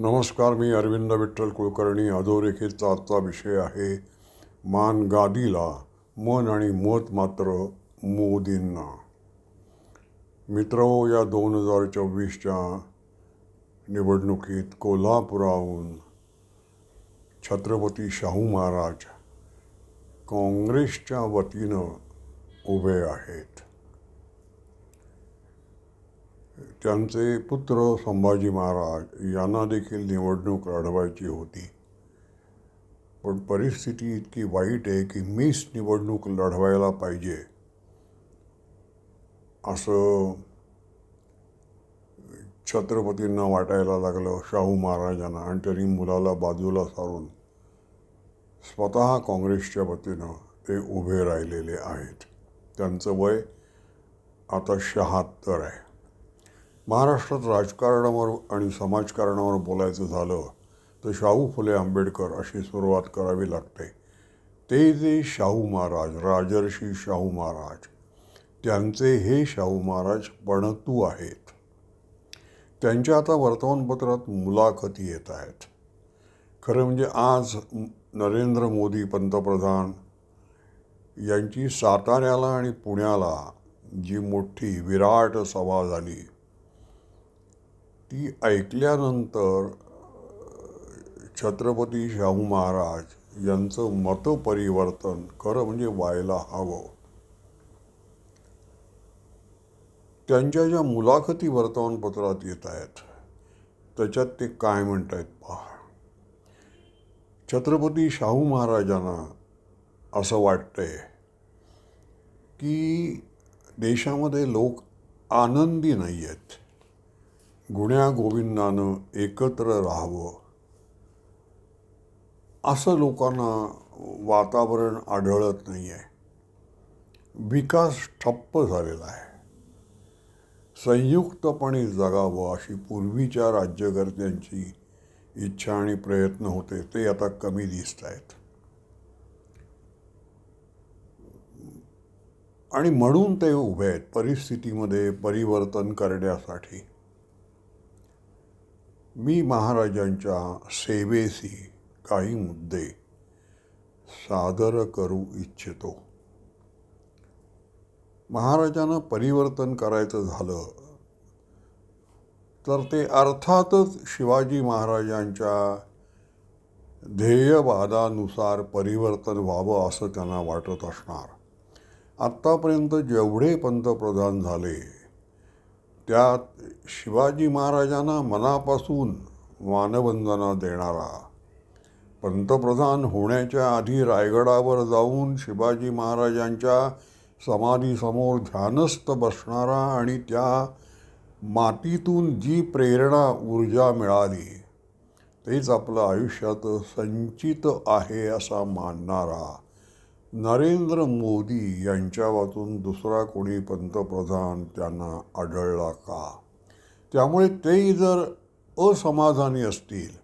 नमस्कार मी अरविंद विठ्ठल कुलकर्णी. अधोरेखितचा आजचा विषय आहे मान गादीला मन आणि मत मात्र मोदींना. मित्र या दोन हजार चोवीसच्या निवडणुकीत कोल्हापुराहून छत्रपती शाहू महाराज काँग्रेसच्या वतीनं उभे आहेत. त्यांचे पुत्र संभाजी महाराज यांना देखील निवडणूक लढवायची होती. पण परिस्थिती इतकी वाईट आहे की मीच निवडणूक लढवायला पाहिजे. असं छत्रपतींना वाटायला लागलं शाहू महाराजांना आणि त्यांनी मुलाला बाजूला सारून स्वतः काँग्रेसच्या वतीनं ते उभे राहिलेले आहेत. त्यांचं वय आता शहात्तर आहे. महाराष्ट्रात राजकारणावर आणि समाजकारणावर बोलायचं झालं तर शाहू फुले आंबेडकर अशी सुरुवात करावी लागते. ते जे शाहू महाराज राजर्षी शाहू महाराज त्यांचे हे शाहू महाराज पणतू आहेत. त्यांच्या आता वर्तमानपत्रात मुलाखती येत आहेत. खरं म्हणजे आज नरेंद्र मोदी पंतप्रधान यांची साताऱ्याला आणि पुण्याला जी मोठी विराट सभा झाली ती ऐकल्यानंतर छत्रपती शाहू महाराज यांचं मतपरिवर्तन खरं म्हणजे व्हायला हवं. त्यांच्या ज्या मुलाखती वर्तमानपत्रात येत आहेत त्याच्यात ते काय म्हणत आहेत पहा. छत्रपती शाहू महाराजांना असं वाटतंय की देशामध्ये लोक आनंदी नाही आहेत गुण्यागोविंदानं एकत्र राहावं. असं लोकांना वातावरण आढळत नाही आहे विकास ठप्प झालेला आहे. संयुक्तपणे जगावं अशी पूर्वीच्या राज्यकर्त्यांची इच्छा आणि प्रयत्न होते ते आता कमी दिसत आहेत. आणि म्हणून ते उभे आहेत परिस्थितीमध्ये परिवर्तन करण्यासाठी. मी महाराजांच्या सेवेशी काही मुद्दे सादर करू इच्छितो. महाराजांना परिवर्तन करायचं झालं तर ते अर्थातच शिवाजी महाराजांच्या ध्येयवादानुसार परिवर्तन व्हावं असं त्यांना वाटत असणार. आत्तापर्यंत जेवढे पंतप्रधान झाले त्यात शिवाजी महाराजांना मनापासून मानवंदना देणारा पंतप्रधान होण्याच्या आधी रायगडावर जाऊन शिवाजी महाराजांच्या समाधीसमोर ध्यानस्थ बसणारा आणि त्या मातीतून जी प्रेरणा ऊर्जा मिळाली तेच आपलं आयुष्यात संचित आहे असा मानणारा नरेंद्र मोदी यांच्या वाचून दुसरा कोणी पंतप्रधान त्यांना आढळला का? त्यामुळे ते जर असमाधानी असतील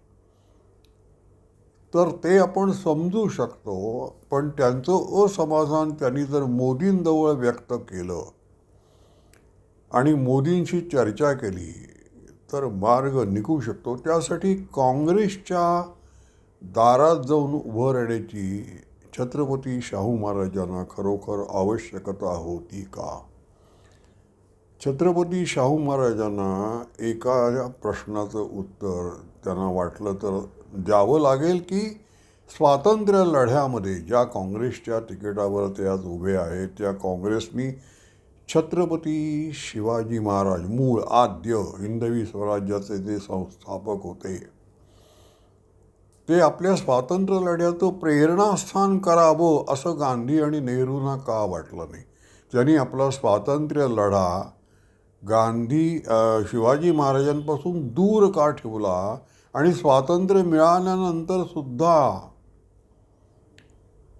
तर ते आपण समजू शकतो. पण त्यांचं असमाधान त्यांनी जर मोदींजवळ व्यक्त केलं आणि मोदींशी चर्चा केली तर मार्ग निघू शकतो. त्यासाठी काँग्रेसच्या दारात जाऊन उभं राहण्याची छत्रपती शाहू महाराजांना खरोखर आवश्यकता होती का? छत्रपती शाहू महाराजांना एका प्रश्नाचं उत्तर त्यांना वाटलं तर द्यावं लागेल की स्वातंत्र्य लढ्यामध्ये ज्या काँग्रेसच्या तिकिटावर ते आज उभे आहेत त्या काँग्रेसनी छत्रपती शिवाजी महाराज मूळ आद्य हिंदवी स्वराज्याचे जे संस्थापक होते ते आपल्या स्वातंत्र्य लढ्याचं प्रेरणास्थान करावं असं गांधी आणि नेहरूंना का वाटलं नाही? त्यांनी आपला स्वातंत्र्य लढा गांधी शिवाजी महाराजांपासून दूर का ठेवला आणि स्वातंत्र्य मिळाल्यानंतर सुद्धा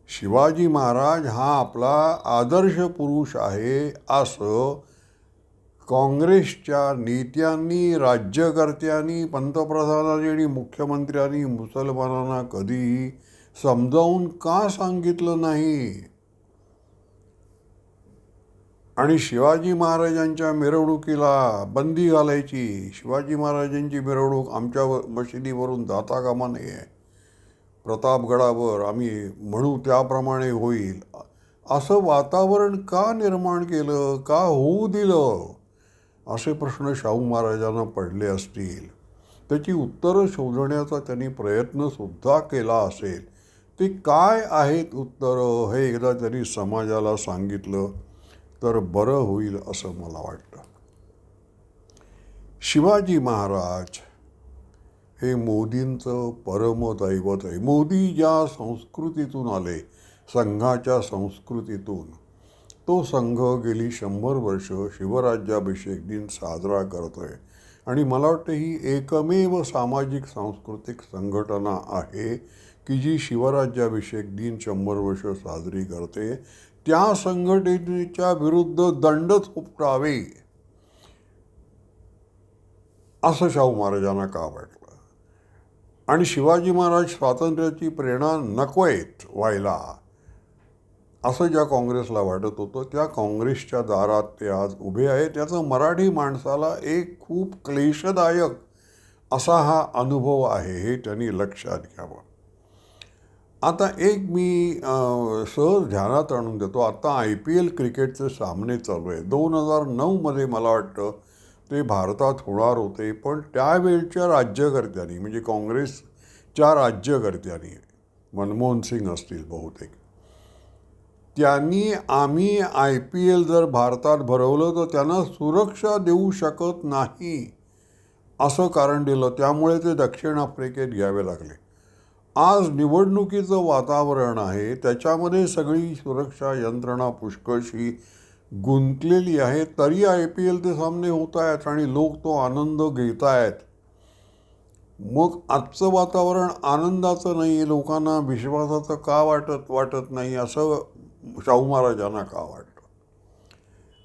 शिवाजी महाराज हा आपला आदर्श पुरुष आहे असं काँग्रेसच्या नेत्यांनी राज्यकर्त्यांनी पंतप्रधानांनी आणि मुख्यमंत्र्यांनी मुसलमानांना कधीही समजावून का सांगितलं नाही? आणि शिवाजी महाराजांच्या मिरवणुकीला बंदी घालायची. शिवाजी महाराजांची मिरवणूक आमच्या मशिदीवरून जाता कामा नये. प्रतापगडावर आम्ही म्हणू त्याप्रमाणे होईल. असं वातावरण का निर्माण केलं? का होऊ दिलं? असे प्रश्न शाहू महाराजांना पडले असतील. त्याची उत्तरं शोधण्याचा त्यांनी प्रयत्नसुद्धा केला असेल. ते काय आहेत उत्तरं हे एकदा त्यांनी समाजाला सांगितलं तर बरं होईल असं मला वाटतं. शिवाजी महाराज हे मोदींचं परमदैवत आहे. मोदी ज्या संस्कृतीतून आले संघाच्या संस्कृतीतून तो संघ गेली शंभर वर्ष शिवराज्याभिषेक दिन साजरा करतो आहे आणि मला वाटतं ही एकमेव सामाजिक सांस्कृतिक संघटना आहे की जी शिवराज्याभिषेक दिन शंभर वर्ष साजरी करते. त्या संघटनेच्या विरुद्ध दंड थोपटावे. असं शाहू महाराजांना का वाटलं? आणि शिवाजी महाराज स्वातंत्र्याची प्रेरणा नको आहेत व्हायला. असं ज्या काँग्रेसला वाटत होतं त्या काँग्रेसच्या दारात ते आज उभे आहेत. त्याचं मराठी माणसाला एक खूप क्लेशदायक असा हा अनुभव आहे हे त्यांनी लक्षात घ्यावं. आता एक मी सहज ध्यानात आणून देतो. आता आय पी एल क्रिकेटचे सामने चालू आहे दोन हजार नऊमध्ये मला वाटतं ते भारतात होणार होते पण त्यावेळच्या राज्यकर्त्यांनी म्हणजे काँग्रेसच्या राज्यकर्त्यांनी मनमोहन सिंग असतील बहुतेक त्यांनी आम्ही आय पी एल जर भारतात भरवलं तर त्यांना सुरक्षा देऊ शकत नाही असं कारण दिलं. त्यामुळे ते दक्षिण आफ्रिकेत घ्यावे लागले. आज निवडणुकीचं वातावरण आहे त्याच्यामध्ये सगळी सुरक्षा यंत्रणा पुष्कळशी गुंतलेली आहे. तरी आय पी एल ते सामने होत आहेत आणि लोक तो आनंद घेत आहेत. मग आजचं वातावरण आनंदाचं नाही लोकांना विश्वासाचं का वाटत वाटत नाही असं शाहू महाराजांना का वाटतं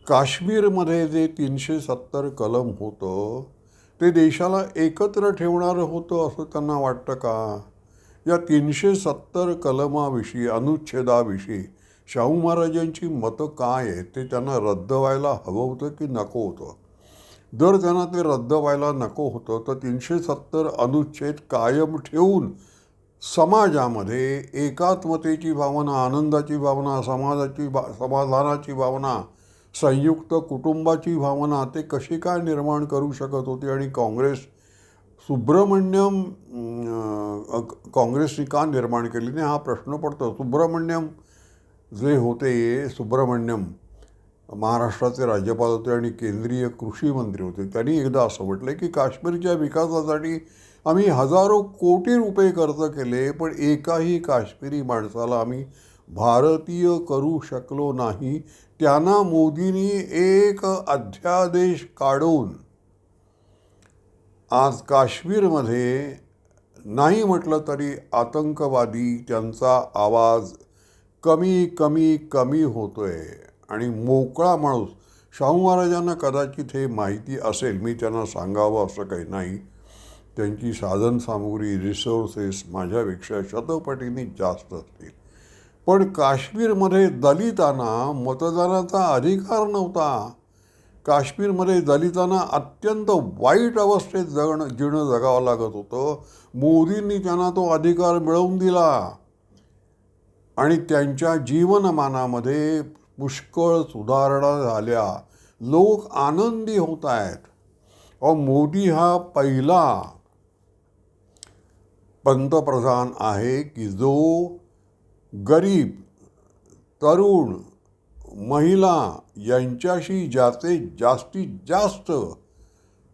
काश्मीरमध्ये जे तीनशे सत्तर कलम होतं ते देशाला एकत्र ठेवणारं होतं असं त्यांना वाटतं का? या तीनशे सत्तर कलमाविषयी अनुच्छेदाविषयी शाहू महाराजांची मतं काय आहेत ते त्यांना रद्द व्हायला हवं होतं की नको होतं? जर त्यांना ते रद्द व्हायला नको होतं तर तीनशे सत्तर अनुच्छेद कायम ठेवून समाजामध्ये एकात्मतेची भावना आनंदाची भावना समाजाची भा समाधानाची भावना संयुक्त कुटुंबाची भावना ते कशी काय निर्माण करू शकत होती? आणि काँग्रेस सुब्रमण्यम काँग्रेसने का निर्माण केली? नाही हा प्रश्न पडतो. सुब्रमण्यम जे होते सुब्रमण्यम महाराष्ट्राचे राज्यपाल होते आणि केंद्रीय कृषी मंत्री होते. त्यांनी एकदा असं म्हटलं की काश्मीरच्या विकासासाठी आम्ही हजारो कोटी रुपये खर्च केले पण एकाही काश्मीरी माणसाला आम्ही भारतीय करू शकलो नाही. त्यांना मोदींनी एक अध्यादेश काढून आज काश्मीरमध्ये नाही म्हटलं तरी आतंकवादी त्यांचा आवाज कमी कमी कमी होतोय. आणि मोकळा माणूस शाहू महाराजांना कदाचित हे माहिती असेल मी त्यांना सांगावं असं काही नाही. त्यांची साधनसामुग्री रिसोर्सेस माझ्यापेक्षा शतपटीने जास्त असतील. पण काश्मीरमध्ये दलितांना मतदानाचा अधिकार नव्हता. काश्मीरमध्ये दलितांना अत्यंत वाईट अवस्थेत जगणं जीणं जगावं लागत होतं. मोदींनी त्यांना तो अधिकार मिळवून दिला. आणि त्यांच्या जीवनमानामध्ये पुष्कळ सुधारणा झाल्या. लोक आनंदी होत आहेत. मोदी हा पहिला पंतप्रधान आहे की जो गरीब तरुण महिला यांच्याशी ज्याचे जास्तीत जास्त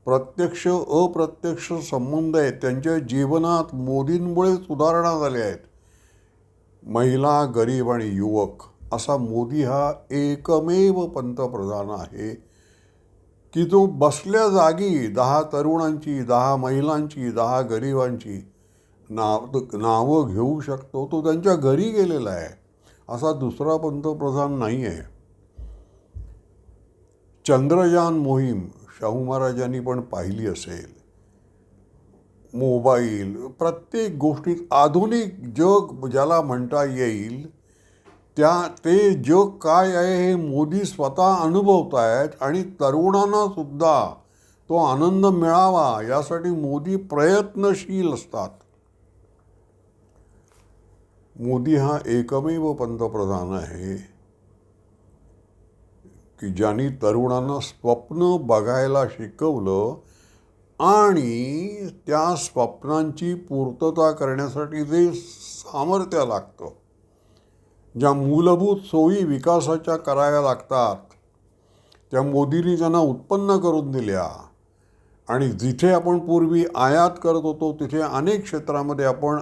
प्रत्यक्ष अप्रत्यक्ष संबंध आहेत त्यांच्या जीवनात मोदींमुळे सुधारणा झाल्या आहेत. महिला गरीब आणि युवक असा मोदी हा एकमेव पंतप्रधान आहे की जो बसल्या जागी दहा तरुणांची दहा महिलांची दहा गरिबांची नाव नावं घेऊ शकतो. तो त्यांच्या घरी गेलेला आहे. असा दुसरा पंतप्रधान नाही आहे चंद्रयान मोहीम शाहू महाराजांनी पण पाहिली असेल. मोबाईल प्रत्येक गोष्टीत आधुनिक जग ज्याला म्हणता येईल त्या ते जग काय आहे हे मोदी स्वतः अनुभवत आहेत आणि तरुणांना सुद्धा तो आनंद मिळावा यासाठी मोदी प्रयत्नशील असतात. मोदी हा एकमेव पंतप्रधान आहे. की ज्यांनी तरुणांना स्वप्न बघायला शिकवलं आणि त्या स्वप्नांची पूर्तता करण्यासाठी जे सामर्थ्य लागतं ज्या मूलभूत सोयी विकासाच्या कराव्या लागतात त्या मोदींनी त्यांना उत्पन्न करून दिल्या आणि जिथे आपण पूर्वी आयात करत होतो तिथे अनेक क्षेत्रामध्ये आपण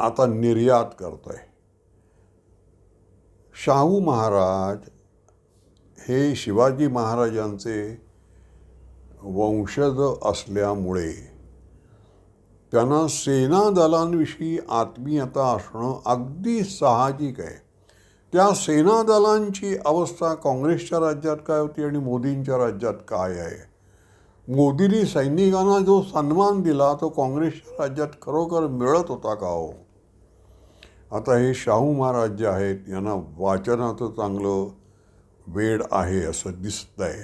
आता निर्यात करतोय. शाहू महाराज हे शिवाजी महाराजांचे वंशज असल्यामुळे त्यांना सेना दलांविषयी आत्मीयता असणं अगदी साहजिक आहे. त्या सेना दलांची अवस्था काँग्रेसच्या राज्यात काय होती आणि मोदींच्या राज्यात काय आहे? मोदींनी सैनिकांना जो सन्मान दिला तो काँग्रेसच्या राज्यात खरोखर मिळत होता का हो? आता हे शाहू महाराज जे आहेत यांना वाचनाचं चांगलं वेड आहे असं दिसतंय.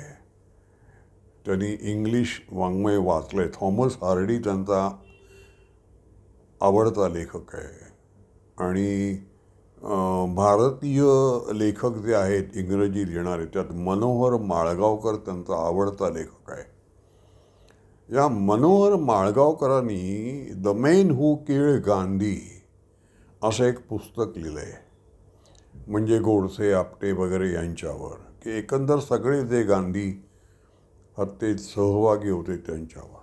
त्यांनी इंग्लिश वाङ्मय वाचलंय. थॉमस हार्डी त्यांचा आवडता लेखक आहे. आणि भारतीय लेखक जे आहेत इंग्रजी लिहिणारे त्यात मनोहर माळगावकर त्यांचा आवडता लेखक आहे. या Manohar माळगावकरांनी the men who kill Gandhi असं एक पुस्तक लिहिलं आहे म्हणजे गोडसे आपटे वगैरे यांच्यावर की एकंदर सगळे जे गांधी हत्येत सहभागी होते त्यांच्यावर.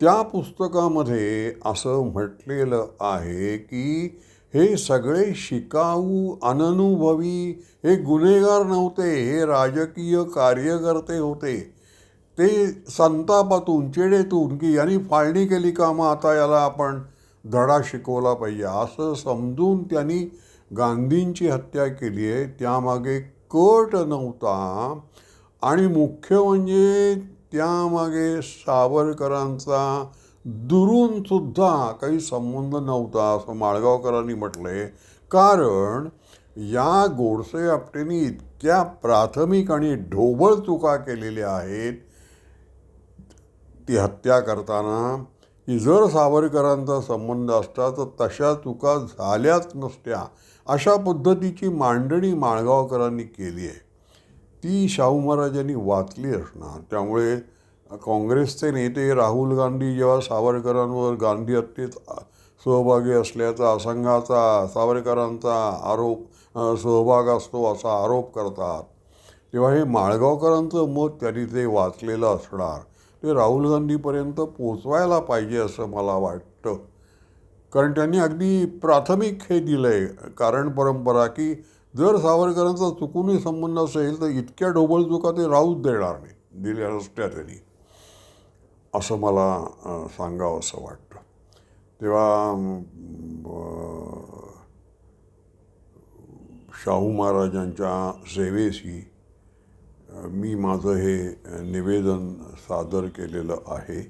त्या पुस्तकामध्ये असं म्हटलेलं आहे की हे सगळे शिकाऊ अननुभवी हे गुन्हेगार नव्हते हे राजकीय कार्यकर्ते होते. ते संतापातून चिडेतून की यांनी फाळणी केली का मग आता याला आपण? धडा शिकवला पाहिजे. असं समजून त्यांनी गांधींची हत्या केली आहे. त्यामागे कट नव्हता. आणि मुख्य म्हणजे त्यामागे सावरकरांचा दुरून सुद्धा काही संबंध नव्हता असं माळगावकरांनी म्हटलंय. कारण या गोडसे आपटेनी इतक्या प्राथमिक आणि ढोबळ चुका केलेल्या आहेत. ती हत्या करताना की जर सावरकरांचा संबंध असता तर तशा चुका झाल्याच नसत्या अशा पद्धतीची मांडणी माळगावकरांनी केली आहे. ती शाहू महाराजांनी वाचली असणार. त्यामुळे काँग्रेसचे नेते राहुल गांधी जेव्हा सावरकरांवर गांधी हत्येत सहभागी असल्याचा असंघाचा सावरकरांचा आरोप सहभाग असतो असा आरोप करतात तेव्हा हे माळगावकरांचं मत त्यांनी ते वाचलेलं असणार. ते राहुल गांधीपर्यंत पोचवायला पाहिजे असं मला वाटतं. कारण त्यांनी अगदी प्राथमिक हे दिलं आहे कारण परंपरा की जर सावरकरांचा चुकूनही संबंध असेल तर इतक्या ढोबळ चुका ते राहूच देणार नाही दिल्या नसत्या त्यांनी. असं मला सांगावं असं वाटतं. तेव्हा शाहू महाराजांच्या सेवेशी मी माझं हे निवेदन सादर केलेलं आहे.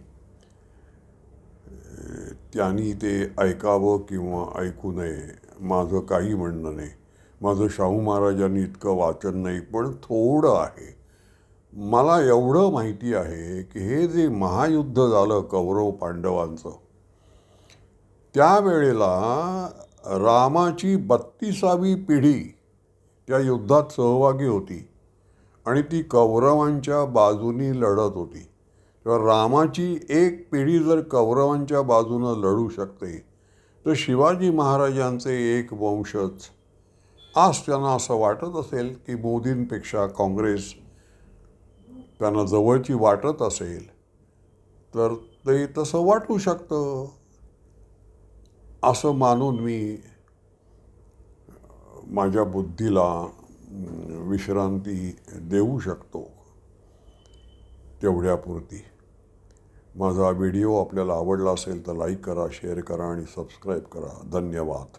त्यांनी ते ऐकावं किंवा ऐकू नये माझं काही म्हणणं नाही. माझं शाहू महाराजांनी इतकं वाचन नाही पण थोडं आहे. मला एवढं माहिती आहे की हे जे महायुद्ध झालं कौरव पांडवांचं त्यावेळेला रामाची बत्तीसावी पिढी त्या युद्धात सहभागी होती. आणि ती कौरवांच्या बाजूनी लढत होती. किंवा रामाची एक पिढी जर कौरवांच्या बाजूनं लढू शकते तर शिवाजी महाराजांचे एक वंशज. आज त्यांना असं वाटत असेल की मोदींपेक्षा काँग्रेस त्यांना जवळची वाटत असेल तर ते तसं वाटू शकतं. असं मानून मी माझ्या बुद्धीला विश्रांती देऊ शकतो तेवढ्यापुरती. माझा व्हिडिओ आपल्याला आवडला असेल तर लाईक करा शेअर करा आणि सबस्क्राईब करा. धन्यवाद.